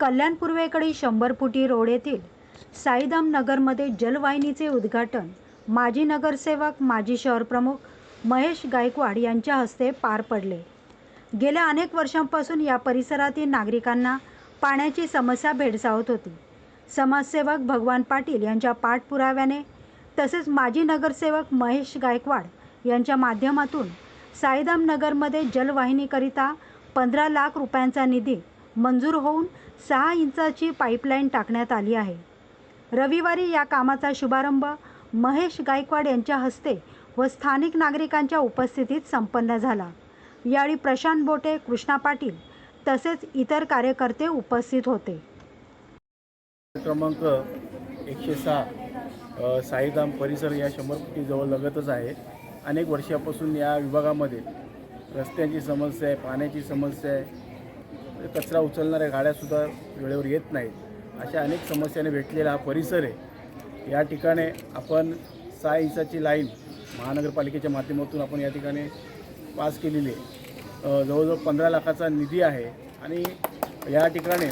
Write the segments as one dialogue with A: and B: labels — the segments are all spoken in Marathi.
A: कल्याण पूर्वेकडील शंभर फुटी रोड येथील साईदाम नगरमध्ये जलवाहिनीचे उद्घाटन माजी नगरसेवक माजी शहरप्रमुख महेश गायकवाड यांच्या हस्ते पार पडले. गेल्या अनेक वर्षांपासून या परिसरातील नागरिकांना पाण्याची समस्या भेडसावत होती. समाजसेवक भगवान पाटील यांच्या पाठपुराव्याने तसेच माजी नगरसेवक महेश गायकवाड यांच्या माध्यमातून साईदाम नगरमध्ये जलवाहिनीकरिता पंधरा लाख रुपयांचा निधी मंजूर होऊन सहा इंचाची पाईपलाईन टाकण्यात आली आहे. रविवारी या कामाचा शुभारंभ महेश गायकवाड यांच्या हस्ते व स्थानिक नागरिकांच्या उपस्थितीत संपन्न झाला. यावेळी प्रशांत बोटे कृष्णा पाटील तसेच इतर कार्यकर्ते उपस्थित होते.
B: क्रमांक एकशे सहा साईधाम परिसर या शंभर फुटीजवळ लगतच आहे. अनेक वर्षापासून या विभागामध्ये रस्त्यांची समस्या आहे पाण्याची समस्या आहे म्हणजे कचरा उचलणाऱ्या गाड्यासुद्धा वेळेवर येत नाहीत. अशा अनेक समस्याने भेटलेला हा परिसर आहे. या ठिकाणी आपण सहा इंचाची लाईन महानगरपालिकेच्या माध्यमातून आपण या ठिकाणी पास केलेली आहे. जवळजवळ पंधरा लाखाचा निधी आहे आणि या ठिकाणी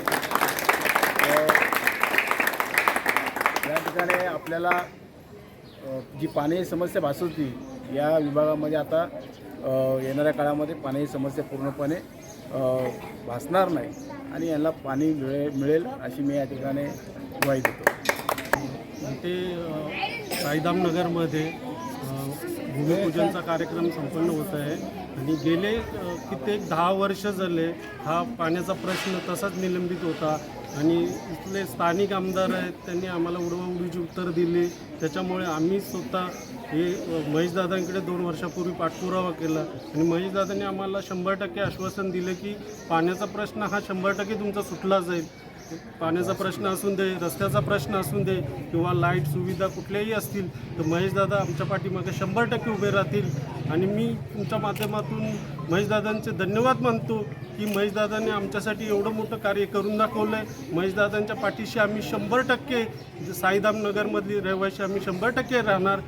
B: या ठिकाणी आपल्याला जी पाण्याची समस्या भासवती या विभागामध्ये आता येणाऱ्या काळामध्ये पाण्याची समस्या पूर्णपणे भासणार नाही आणि यांना पाणी मिळे मिळेल अशी मी या ठिकाणी ग्वाही देतो.
C: ते साईदामनगरमध्ये भूमिपूजनचा कार्यक्रम संपन्न होत आहे. आणि गेले कित्येक दहा वर्ष झाले हा पाण्याचा प्रश्न तसाच निलंबित होता. आणि इथले स्थानिक आमदार आहेत त्यांनी आम्हाला उडवाउडीची उत्तर दिली. त्याच्यामुळे आम्ही स्वतः हे महेशदादांकडे दोन वर्षापूर्वी पाठपुरावा केला. आणि महेशदादांनी आम्हाला शंभर टक्के आश्वासन दिलं की पाण्याचा प्रश्न हा शंभर टक्के तुमचा सुटला जाईल. पाण्याचा प्रश्न असून दे रस्त्याचा प्रश्न असून दे किंवा लाइट सुविधा कुठल्याही असतील तर महेशदादा आमच्या पाठीमागे शंभर टक्के उभे राहतील. आणि मी तुमच्या माध्यमातून महेशदादांचे धन्यवाद मानतो की महेशदादांनी आमच्यासाठी एवढं मोठं कार्य करून दाखवलं आहे महेशदादांच्या पाठीशी आम्ही शंभर टक्के साईधाम नगरमधली रहिवाशी आम्ही शंभर टक्के राहणार.